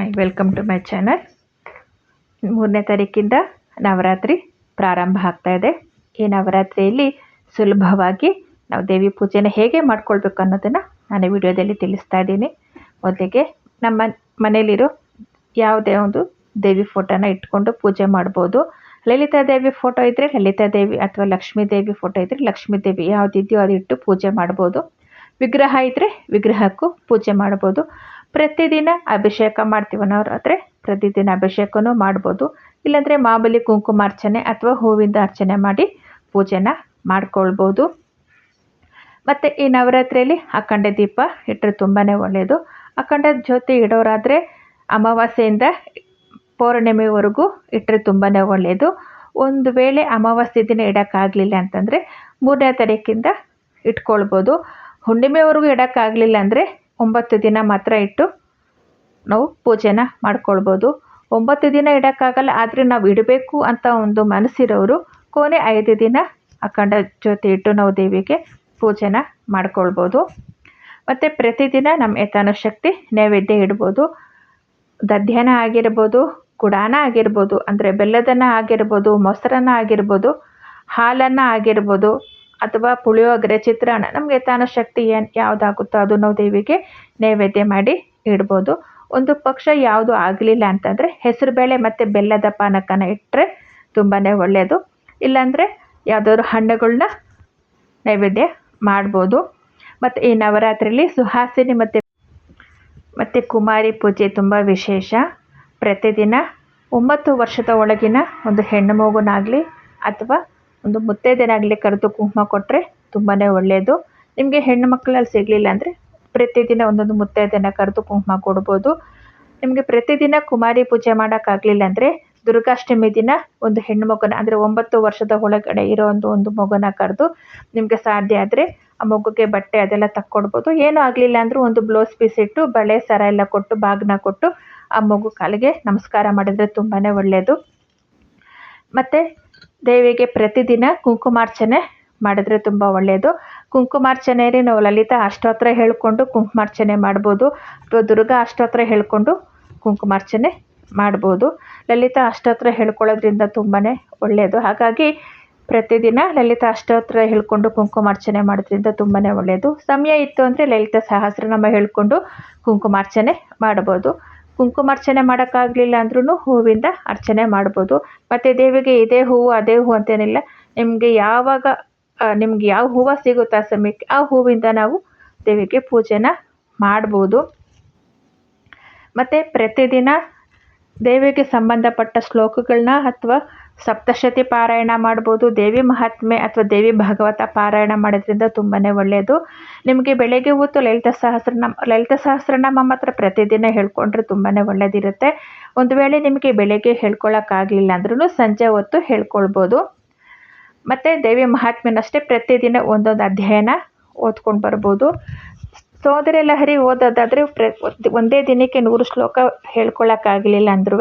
Hi welcome to my channel ಮೂರನೇ ತಾರೀಕಿಂದ ನವರಾತ್ರಿ ಪ್ರಾರಂಭ ಆಗ್ತಾ ಇದೆ. ಈ ನವರಾತ್ರಿಯಲ್ಲಿ ಸುಲಭವಾಗಿ ನಾವು ದೇವಿ ಪೂಜೆನ ಹೇಗೆ ಮಾಡ್ಕೊಳ್ಬೇಕು ಅನ್ನೋದನ್ನು ನಾನು ವಿಡಿಯೋದಲ್ಲಿ ತಿಳಿಸ್ತಾ ಇದ್ದೀನಿ. ಮೊದಲಿಗೆ ನಮ್ಮ ಮನೆಯಲ್ಲಿರೋ ಯಾವುದೇ ಒಂದು ದೇವಿ ಫೋಟೋನ ಇಟ್ಕೊಂಡು ಪೂಜೆ ಮಾಡ್ಬೋದು. ಲಲಿತಾ ದೇವಿ ಫೋಟೋ ಇದ್ದರೆ ಲಲಿತಾ ದೇವಿ ಅಥವಾ ಲಕ್ಷ್ಮೀ ದೇವಿ ಫೋಟೋ ಇದ್ದರೆ ಲಕ್ಷ್ಮೀ ದೇವಿ ಯಾವುದಿದೆಯೋ ಅದು ಇಟ್ಟು ಪೂಜೆ ಮಾಡ್ಬೋದು. ವಿಗ್ರಹ ಇದ್ದರೆ ವಿಗ್ರಹಕ್ಕೂ ಪೂಜೆ ಮಾಡ್ಬೋದು. ಪ್ರತಿದಿನ ಅಭಿಷೇಕ ಮಾಡ್ತೀವಿ ಅನ್ನೋರಾದರೆ ಪ್ರತಿದಿನ ಅಭಿಷೇಕನೂ ಮಾಡ್ಬೋದು. ಇಲ್ಲಾಂದರೆ ಮಾಮೂಲಿ ಕುಂಕುಮಾರ್ಚನೆ ಅಥವಾ ಹೂವಿಂದ ಅರ್ಚನೆ ಮಾಡಿ ಪೂಜೆನ ಮಾಡ್ಕೊಳ್ಬೋದು. ಮತ್ತು ಈ ನವರಾತ್ರಿಯಲ್ಲಿ ಅಖಂಡ ದೀಪ ಇಟ್ಟರೆ ತುಂಬಾ ಒಳ್ಳೆಯದು ಅಖಂಡ ಜ್ಯೋತಿ ಇಡೋರಾದರೆ ಅಮಾವಾಸ್ಯೆಯಿಂದ ಪೌರ್ಣಿಮೆವರೆಗೂ ಇಟ್ಟರೆ ತುಂಬಾ ಒಳ್ಳೆಯದು ಒಂದು ವೇಳೆ ಅಮಾವಾಸ್ಯೆ ದಿನ ಇಡೋಕ್ಕಾಗಲಿಲ್ಲ ಅಂತಂದರೆ ಮೂರನೇ ತಾರೀಕಿಂದ ಇಟ್ಕೊಳ್ಬೋದು. ಹುಣ್ಣಿಮೆವರೆಗೂ ಇಡೋಕ್ಕಾಗಲಿಲ್ಲ ಅಂದರೆ ಒಂಬತ್ತು ದಿನ ಮಾತ್ರ ಇಟ್ಟು ನಾವು ಪೂಜೆನ ಮಾಡ್ಕೊಳ್ಬೋದು. ಒಂಬತ್ತು ದಿನ ಇಡೋಕ್ಕಾಗಲ್ಲ, ಆದರೆ ನಾವು ಇಡಬೇಕು ಅಂತ ಒಂದು ಮನಸ್ಸಿರೋರು ಕೊನೆ ಐದು ದಿನ ಅಖಂಡ ಜ್ಯೋತಿ ಇಟ್ಟು ನಾವು ದೇವಿಗೆ ಪೂಜೆನ ಮಾಡ್ಕೊಳ್ಬೋದು. ಮತ್ತು ಪ್ರತಿದಿನ ನಮ್ಮ ಯಥಾನುಶಕ್ತಿ ನೈವೇದ್ಯ ಇಡ್ಬೋದು. ದಧ್ಯನ ಆಗಿರ್ಬೋದು ಕುಡಾನ ಆಗಿರ್ಬೋದು, ಅಂದರೆ ಬೆಲ್ಲದನ್ನ ಆಗಿರ್ಬೋದು, ಮೊಸರನ್ನ ಆಗಿರ್ಬೋದು, ಹಾಲನ್ನು ಆಗಿರ್ಬೋದು ಅಥವಾ ಪುಳಿಯೋಗರೆ ಚಿತ್ರಾನ್ನ, ನಮಗೆ ಯಥಾನುಶಕ್ತಿ ಏನು ಯಾವುದಾಗುತ್ತೋ ಅದು ನಾವು ದೇವಿಗೆ ನೈವೇದ್ಯ ಮಾಡಿ ಇಡ್ಬೋದು. ಒಂದು ಪಕ್ಷ ಯಾವುದು ಆಗಲಿಲ್ಲ ಅಂತಂದರೆ ಹೆಸರುಬೇಳೆ ಮತ್ತು ಬೆಲ್ಲದ ಪಾನಕನ ಇಟ್ಟರೆ ತುಂಬಾ ಒಳ್ಳೆಯದು ಇಲ್ಲಾಂದರೆ ಯಾವುದಾದ್ರು ಹಣ್ಣುಗಳನ್ನ ನೈವೇದ್ಯ ಮಾಡ್ಬೋದು. ಮತ್ತು ಈ ನವರಾತ್ರಿಲಿ ಸುಹಾಸಿನಿ ಮತ್ತು ಮತ್ತು ಕುಮಾರಿ ಪೂಜೆ ತುಂಬ ವಿಶೇಷ. ಪ್ರತಿದಿನ ಒಂಬತ್ತು ವರ್ಷದ ಒಳಗಿನ ಒಂದು ಹೆಣ್ಣು ಮಗುನಾಗಲಿ ಅಥವಾ ಒಂದು ಮುತ್ತೈದೆನಾಗಲಿ ಕರೆದು ಕುಂಕುಮ ಕೊಟ್ಟರೆ ತುಂಬಾ ಒಳ್ಳೆಯದು ನಿಮಗೆ ಹೆಣ್ಣು ಮಕ್ಕಳಲ್ಲಿ ಸಿಗಲಿಲ್ಲ ಅಂದರೆ ಪ್ರತಿದಿನ ಒಂದೊಂದು ಮುತ್ತೈದೆಯನ್ನು ಕರೆದು ಕುಂಕುಮ ಕೊಡ್ಬೋದು. ನಿಮಗೆ ಪ್ರತಿದಿನ ಕುಮಾರಿ ಪೂಜೆ ಮಾಡೋಕ್ಕಾಗಲಿಲ್ಲ ಅಂದರೆ ದುರ್ಗಾಷ್ಟಮಿ ದಿನ ಒಂದು ಹೆಣ್ಣು ಮಗುನ ಅಂದರೆ ಒಂಬತ್ತು ವರ್ಷದ ಒಳಗಡೆ ಇರೋ ಒಂದು ಒಂದು ಮಗುನ ಕರೆದು ನಿಮಗೆ ಸಾಧ್ಯ ಆದರೆ ಆ ಮಗುಗೆ ಬಟ್ಟೆ ಅದೆಲ್ಲ ತಕ್ಕೊಡ್ಬೋದು. ಏನೂ ಆಗಲಿಲ್ಲ ಅಂದರೂ ಒಂದು ಬ್ಲೌಸ್ ಪೀಸ್ ಇಟ್ಟು ಬಳೆ ಸರ ಎಲ್ಲ ಕೊಟ್ಟು ಬಾಗ್ನ ಕೊಟ್ಟು ಆ ಮಗು ಕಾಲಿಗೆ ನಮಸ್ಕಾರ ಮಾಡಿದರೆ ತುಂಬಾ ಒಳ್ಳೆಯದು ಮತ್ತು ದೇವಿಗೆ ಪ್ರತಿದಿನ ಕುಂಕುಮಾರ್ಚನೆ ಮಾಡಿದ್ರೆ ತುಂಬ ಒಳ್ಳೆಯದು ಕುಂಕುಮಾರ್ಚನೆಯಲ್ಲಿ ನಾವು ಲಲಿತಾ ಅಷ್ಟೋತ್ರ ಹೇಳಿಕೊಂಡು ಕುಂಕುಮಾರ್ಚನೆ ಮಾಡ್ಬೋದು. ಅಥವಾ ದುರ್ಗಾ ಅಷ್ಟೋತ್ರ ಹೇಳಿಕೊಂಡು ಕುಂಕುಮಾರ್ಚನೆ ಮಾಡ್ಬೋದು. ಲಲಿತಾ ಅಷ್ಟೋತ್ರ ಹೇಳ್ಕೊಳ್ಳೋದ್ರಿಂದ ತುಂಬಾ ಒಳ್ಳೆಯದು ಹಾಗಾಗಿ ಪ್ರತಿದಿನ ಲಲಿತಾ ಅಷ್ಟೋತ್ರ ಹೇಳ್ಕೊಂಡು ಕುಂಕುಮಾರ್ಚನೆ ಮಾಡೋದ್ರಿಂದ ತುಂಬಾ ಒಳ್ಳೆಯದು ಸಮಯ ಇತ್ತು ಅಂದರೆ ಲಲಿತಾ ಸಹಸ್ರನಾಮ ಹೇಳ್ಕೊಂಡು ಕುಂಕುಮಾರ್ಚನೆ ಮಾಡ್ಬೋದು. ಕುಂಕುಮಾರ್ಚನೆ ಮಾಡೋಕ್ಕಾಗಲಿಲ್ಲ ಅಂದ್ರೂ ಹೂವಿಂದ ಅರ್ಚನೆ ಮಾಡ್ಬೋದು. ಮತ್ತು ದೇವಿಗೆ ಇದೇ ಹೂವು, ಅದೇ ಹೂವು ಅಂತೇನಿಲ್ಲ. ನಿಮಗೆ ಯಾವಾಗ ನಿಮ್ಗೆ ಯಾವ ಹೂವು ಸಿಗುತ್ತೆ ಆ ಸಮಯಕ್ಕೆ ಆ ಹೂವಿಂದ ನಾವು ದೇವಿಗೆ ಪೂಜೆನ ಮಾಡ್ಬೋದು. ಮತ್ತು ಪ್ರತಿದಿನ ದೇವಿಗೆ ಸಂಬಂಧಪಟ್ಟ ಶ್ಲೋಕಗಳನ್ನ ಅಥವಾ ಸಪ್ತಶತಿ ಪಾರಾಯಣ ಮಾಡ್ಬೋದು. ದೇವಿ ಮಹಾತ್ಮೆ ಅಥವಾ ದೇವಿ ಭಾಗವತ ಪಾರಾಯಣ ಮಾಡೋದ್ರಿಂದ ತುಂಬಾ ಒಳ್ಳೆಯದು ನಿಮಗೆ ಬೆಳಗ್ಗೆ ಹೊತ್ತು ಲಲಿತ ಸಹಸ್ರನಾಮ ಲಲಿತ ಸಹಸ್ರನಾಮ ಮಾತ್ರ ಪ್ರತಿದಿನ ಹೇಳ್ಕೊಂಡ್ರೆ ತುಂಬಾ ಒಳ್ಳೆಯದಿರುತ್ತೆ ಒಂದು ವೇಳೆ ನಿಮಗೆ ಬೆಳಗ್ಗೆ ಹೇಳ್ಕೊಳ್ಳೋಕ್ಕಾಗಲಿಲ್ಲ ಅಂದ್ರೂ ಸಂಜೆ ಹೊತ್ತು ಹೇಳ್ಕೊಳ್ಬೋದು. ಮತ್ತು ದೇವಿ ಮಹಾತ್ಮೆನಷ್ಟೇ ಪ್ರತಿದಿನ ಒಂದೊಂದು ಅಧ್ಯಯನ ಓದ್ಕೊಂಡು ಬರ್ಬೋದು. ಸೋದರಿ ಲಹರಿ ಓದೋದಾದರೆ ಪ್ರ, ಒಂದೇ ದಿನಕ್ಕೆ ನೂರು ಶ್ಲೋಕ ಹೇಳ್ಕೊಳ್ಳೋಕ್ಕಾಗಲಿಲ್ಲ ಅಂದ್ರೂ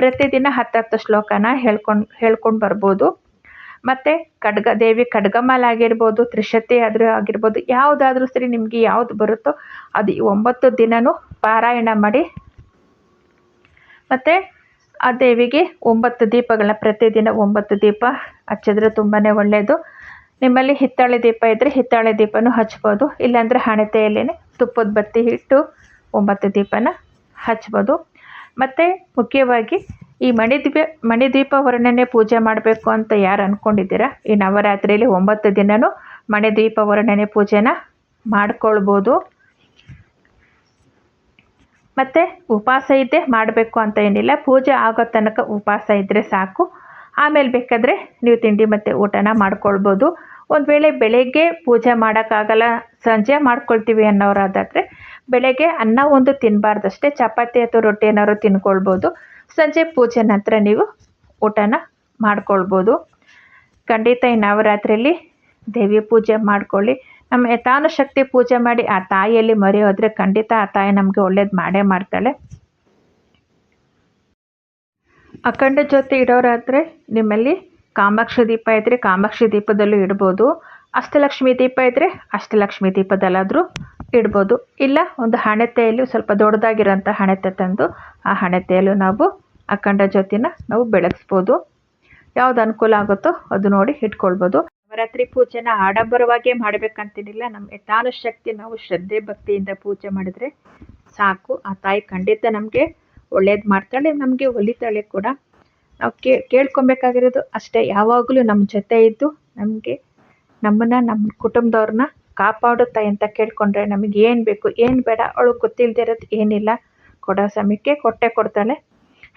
ಪ್ರತಿದಿನ ಹತ್ತತ್ತು ಶ್ಲೋಕನ ಹೇಳ್ಕೊಂಡು ಹೇಳ್ಕೊಂಡು ಬರ್ಬೋದು. ಮತ್ತು ಖಡ್ಗ, ದೇವಿ ಖಡ್ಗಮಾಲ ಆಗಿರ್ಬೋದು ತ್ರಿಶತಿ ಆದರೂ ಆಗಿರ್ಬೋದು, ಯಾವುದಾದ್ರೂ ಸರಿ ನಿಮಗೆ ಯಾವುದು ಬರುತ್ತೋ ಅದು ಒಂಬತ್ತು ದಿನವೂ ಪಾರಾಯಣ ಮಾಡಿ. ಮತ್ತು ಆ ದೇವಿಗೆ ಒಂಬತ್ತು ದೀಪಗಳನ್ನ ಪ್ರತಿದಿನ ಒಂಬತ್ತು ದೀಪ ಹಚ್ಚಿದ್ರೆ ತುಂಬಾ ಒಳ್ಳೆಯದು ನಿಮ್ಮಲ್ಲಿ ಹಿತ್ತಾಳೆ ದೀಪ ಇದ್ದರೆ ಹಿತ್ತಾಳೆ ದೀಪನೂ ಹಚ್ಬೋದು. ಇಲ್ಲಾಂದರೆ ಹಣತೆಯಲ್ಲೇ ತುಪ್ಪದ ಬತ್ತಿ ಇಟ್ಟು ಒಂಬತ್ತು ದೀಪನ ಹಚ್ಬೋದು. ಮತ್ತು ಮುಖ್ಯವಾಗಿ ಈ ಮಣಿದ್ವೀಪ ಮಣಿದ್ವೀಪ ವರ್ಣನೆ ಪೂಜೆ ಮಾಡಬೇಕು ಅಂತ ಯಾರು ಅಂದ್ಕೊಂಡಿದ್ದೀರಾ ಈ ನವರಾತ್ರಿಯಲ್ಲಿ ಒಂಬತ್ತು ದಿನವೂ ಮಣಿದ್ವೀಪ ವರ್ಣನೆ ಪೂಜೆನ ಮಾಡ್ಕೊಳ್ಬೋದು. ಮತ್ತು ಉಪವಾಸ ಇದ್ದೇ ಮಾಡಬೇಕು ಅಂತ ಏನಿಲ್ಲ. ಪೂಜೆ ಆಗೋ ತನಕ ಉಪವಾಸ ಇದ್ದರೆ ಸಾಕು. ಆಮೇಲೆ ಬೇಕಾದರೆ ನೀವು ತಿಂಡಿ ಮತ್ತು ಊಟನ ಮಾಡ್ಕೊಳ್ಬೋದು. ಒಂದು ವೇಳೆ ಬೆಳಗ್ಗೆ ಪೂಜೆ ಮಾಡೋಕ್ಕಾಗಲ್ಲ, ಸಂಜೆ ಮಾಡ್ಕೊಳ್ತೀವಿ ಅನ್ನೋರಾದಾದರೆ ಬೆಳಗ್ಗೆ ಅನ್ನ ಒಂದು ತಿನ್ನಬಾರ್ದಷ್ಟೇ ಚಪಾತಿ ಅಥವಾ ರೊಟ್ಟಿ ಏನಾದ್ರು ತಿನ್ಕೊಳ್ಬೋದು. ಸಂಜೆ ಪೂಜೆ ನಂತರ ನೀವು ಊಟನ ಮಾಡ್ಕೊಳ್ಬೋದು. ಖಂಡಿತ ಈ ನವರಾತ್ರಿಯಲ್ಲಿ ದೇವಿ ಪೂಜೆ ಮಾಡ್ಕೊಳ್ಳಿ. ನಮ್ಮ ಯಥಾನುಶಕ್ತಿ ಪೂಜೆ ಮಾಡಿ ಆ ತಾಯಿಯಲ್ಲಿ ಮರೆಯೋದ್ರೆ ಖಂಡಿತ ಆ ತಾಯಿ ನಮಗೆ ಒಳ್ಳೇದು ಮಾಡೇ ಮಾಡ್ತಾಳೆ. ಅಖಂಡ ಜೊತೆ ಇಡೋರಾದರೆ ನಿಮ್ಮಲ್ಲಿ ಕಾಮಾಕ್ಷಿ ದೀಪ ಇದ್ದರೆ ಕಾಮಾಕ್ಷಿ ದೀಪದಲ್ಲೂ ಇಡ್ಬೋದು. ಅಷ್ಟಲಕ್ಷ್ಮಿ ದೀಪ ಇದ್ದರೆ ಅಷ್ಟಲಕ್ಷ್ಮಿ ದೀಪದಲ್ಲಾದರೂ ಇಡ್ಬೋದು. ಇಲ್ಲ, ಒಂದು ಹಣತೆಯಲ್ಲಿ ಸ್ವಲ್ಪ ದೊಡ್ಡದಾಗಿರೋಂಥ ಹಣತೆ ತಂದು ಆ ಹಣತೆಯಲ್ಲೂ ನಾವು ಅಖಂಡ ಜ್ಯೋತಿನ ನಾವು ಬೆಳಗಿಸ್ಬೋದು. ಯಾವ್ದು ಅನುಕೂಲ ಆಗುತ್ತೋ ಅದು ನೋಡಿ ಇಟ್ಕೊಳ್ಬೋದು. ನವರಾತ್ರಿ ಪೂಜೆನ ಆಡಂಬರವಾಗೇ ಮಾಡಬೇಕಂತೇನಿಲ್ಲ. ನಮ್ಮ ತಾನು ಶಕ್ತಿ ನಾವು ಶ್ರದ್ಧೆ ಭಕ್ತಿಯಿಂದ ಪೂಜೆ ಮಾಡಿದ್ರೆ ಸಾಕು. ಆ ತಾಯಿ ಖಂಡಿತ ನಮಗೆ ಒಳ್ಳೇದು ಮಾಡ್ತಾಳೆ, ನಮಗೆ ಒಲಿತಾಳೆ ಕೂಡ. ನಾವು ಕೇ, ಕೇಳ್ಕೊಬೇಕಾಗಿರೋದು ಅಷ್ಟೇ. ಯಾವಾಗಲೂ ನಮ್ಮ ಜೊತೆ ಇದ್ದು ನಮಗೆ ನಮ್ಮನ್ನು ನಮ್ಮ ಕುಟುಂಬದವ್ರನ್ನ ಕಾಪಾಡುತ್ತಾ ಅಂತ ಕೇಳಿಕೊಂಡ್ರೆ ನಮಗೆ ಏನು ಬೇಕು, ಏನು ಬೇಡ, ಅವಳು ಗೊತ್ತಿಲ್ಲದೆ ಇರೋದು ಏನಿಲ್ಲ, ಕೊಡೋ ಸಮಯಕ್ಕೆ ಕೊಟ್ಟೆ ಕೊಡ್ತಾಳೆ.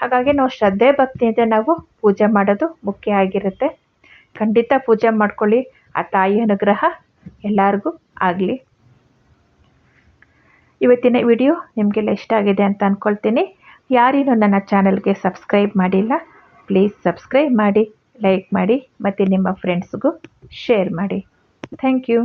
ಹಾಗಾಗಿ ನಾವು ಶ್ರದ್ಧೆ ಭಕ್ತಿಯಿಂದ ನಾವು ಪೂಜೆ ಮಾಡೋದು ಮುಖ್ಯ ಆಗಿರುತ್ತೆ. ಖಂಡಿತ ಪೂಜೆ ಮಾಡ್ಕೊಳ್ಳಿ, ಆ ತಾಯಿ ಅನುಗ್ರಹ ಎಲ್ಲರಿಗೂ ಆಗಲಿ. ಇವತ್ತಿನ ವಿಡಿಯೋ ನಿಮಗೆಲ್ಲ ಇಷ್ಟ ಆಗಿದೆ ಅಂತ ಅಂದ್ಕೊಳ್ತೀನಿ ಯಾರೇನೂ ನನ್ನ ಚಾನಲ್ಗೆ ಸಬ್ಸ್ಕ್ರೈಬ್ ಮಾಡಿಲ್ಲ, ಪ್ಲೀಸ್ ಸಬ್ಸ್ಕ್ರೈಬ್ ಮಾಡಿ, ಲೈಕ್ ಮಾಡಿ, ಮತ್ತು ನಿಮ್ಮ ಫ್ರೆಂಡ್ಸ್ಗೂ ಶೇರ್ ಮಾಡಿ. Thank you.